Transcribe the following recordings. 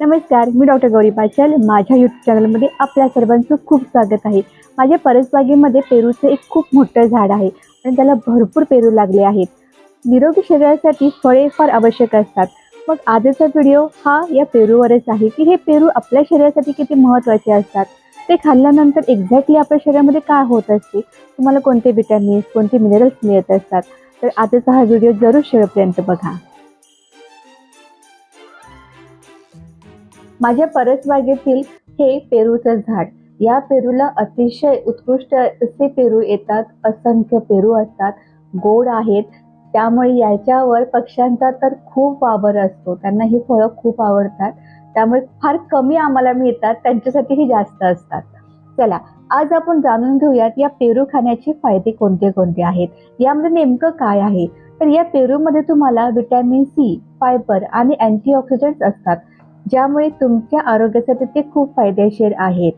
नमस्कार मी डॉक्टर गौरी पाचल. माझ्या यूट्यूब चॅनलमध्ये आपल्या सर्वांचं खूप स्वागत आहे. माझ्या परसबागेमध्ये पेरूचं एक खूप मोठं झाड आहे आणि त्याला भरपूर पेरू लागले आहेत. निरोगी शरीरासाठी फळे फार आवश्यक असतात. मग आजचा व्हिडिओ हा या पेरूवरच आहे की हे पेरू आपल्या शरीरासाठी किती महत्त्वाचे असतात? ते खाल्ल्यानंतर एक्झॅक्टली आपल्या शरीरामध्ये काय होत असते? तुम्हाला कोणते विटॅमिन्स कोणते मिनरल्स मिळत असतात? तर आजचा हा व्हिडिओ जरूर शेवटपर्यंत बघा. माझ्या परसबागेतील हे पेरूचं झाड. या पेरूला अतिशय उत्कृष्ट असे पेरू येतात असंख्य पेरू असतात गोड आहेत. त्यामुळे याच्यावर पक्ष्यांचा तर खूप वावर असतो. त्यांना ही फळं खूप आवडतात. त्यामुळे फार कमी आम्हाला मिळतात त्यांच्यासाठी ही जास्त असतात. चला आज आपण जाणून घेऊयात या पेरू खाण्याचे फायदे कोणते कोणते आहेत? यामध्ये नेमकं काय आहे? तर या पेरूमध्ये तुम्हाला विटॅमिन सी फायबर आणि अँटीऑक्सिडंट्स असतात. ज्यामुळे तुमच्या आरोग्यासाठी ते खूप फायदेशीर आहेत.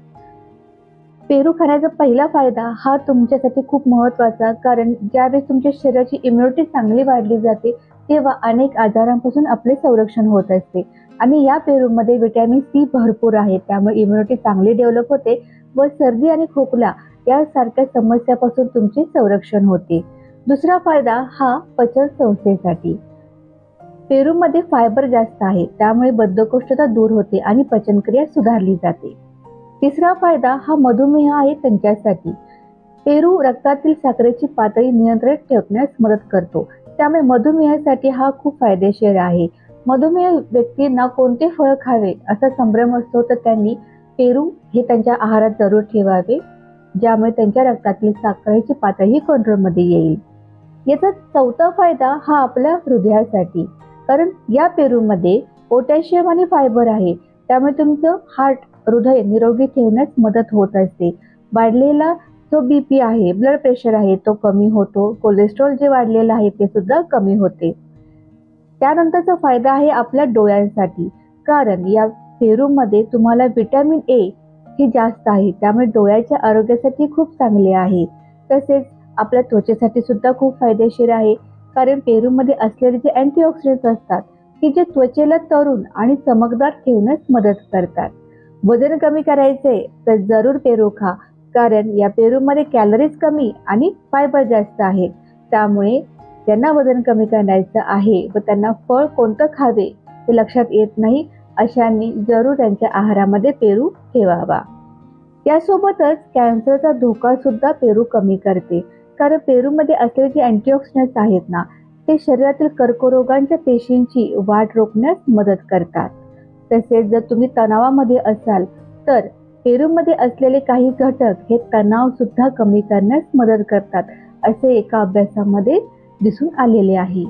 पेरू खाण्याचा पहिला फायदा हा तुमच्यासाठी खूप महत्त्वाचा कारण ज्यावेळेस तुमच्या शरीराची इम्युनिटी चांगली वाढली जाते तेव्हा अनेक आजारांपासून आपले संरक्षण होत असते. आणि या पेरूमध्ये व्हिटॅमिन सी भरपूर आहे त्यामुळे इम्युनिटी चांगली डेव्हलप होते व सर्दी आणि खोकला यासारख्या समस्यापासून तुमचे संरक्षण होते. दुसरा फायदा हा पचन संस्थेसाठी पेरूमध्ये फायबर जास्त आहे त्यामुळे बद्धकोष्ठता दूर होते आणि पचनक्रिया सुधारली जाते. तिसरा फायदा हा मधुमेह आहे त्यांच्यासाठी. पेरू रक्तातील साखरेची पातळी नियंत्रित ठेवण्यास मदत करतो. त्यामुळे मधुमेहासाठी हा खूप फायदेशीर आहे. मधुमेह व्यक्तींना कोणते फळ खावे असा संभ्रम असतो तर त्यांनी पेरू हे त्यांच्या आहारात जरूर ठेवावे ज्यामुळे त्यांच्या रक्तातील साखरेची पातळी कंट्रोलमध्ये येईल. याचा चौथा फायदा हा आपल्या हृदयासाठी. कारण या पेरूमध्ये पोटॅशियम आणि फायबर आहे. त्यामुळे तुमचं हार्ट हृदय निरोगी ठेवण्यास मदत होत असते. वाढलेला जो बी पी आहे ब्लड प्रेशर आहे तो कमी होतो. कोलेस्ट्रॉल जे वाढलेलं आहे ते सुद्धा कमी होते. त्यानंतरचा फायदा आहे आपल्या डोळ्यांसाठी. कारण या पेरूमध्ये तुम्हाला विटॅमिन ए ही जास्त आहे. त्यामुळे डोळ्याच्या आरोग्यासाठी खूप चांगले आहे. तसेच आपल्या त्वचेसाठी सुद्धा खूप फायदेशीर आहे. कारण पेरूमध्ये असलेले जे अँटीऑक्सिडंट्स असतात की जे त्वचेला तरुण आणि चमकदार ठेवण्यास मदत करतात. वजन कमी करायचे तर जरूर पेरू खा कारण या पेरूमध्ये कॅलरीज कमी आणि फायबर जास्त आहेत. त्यामुळे त्यांना वजन कमी करायचं आहे व त्यांना फळ कोणतं खावे हे लक्षात येत नाही अशांनी जरूर त्यांच्या आहारामध्ये पेरू ठेवावा. यासोबतच कॅन्सरचा धोका सुद्धा पेरू कमी करते. कारण पेरूमध्ये असलेले जे अँटीऑक्सिडंट्स आहेत ना ते शरीरातील कर्करोगांच्या पेशींची वाढ रोखण्यास मदत करतात. तसेच जर तुम्ही तणावामध्ये असाल तर पेरूमध्ये असलेले काही घटक हे तणाव सुद्धा कमी करण्यास मदत करतात असे एका अभ्यासामध्ये दिसून आलेले आहे.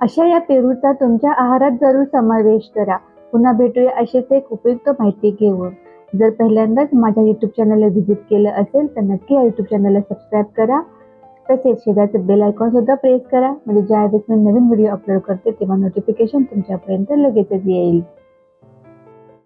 अशा या पेरूचा तुमच्या आहारात जरूर समावेश करा. पुन्हा भेटूया असेच एक उपयुक्त माहिती घेऊन. जर पहिल्यांदाच माझ्या यूट्यूब चॅनलला व्हिजिट केलं असेल तर नक्की या यूट्यूब चॅनलला सबस्क्राईब करा. तसेच शेजारचं बेल आयकॉन सुद्धा प्रेस करा. म्हणजे ज्यावेळेस मी नवीन व्हिडिओ अपलोड करते तेव्हा नोटिफिकेशन तुमच्यापर्यंत लगेचच येईल.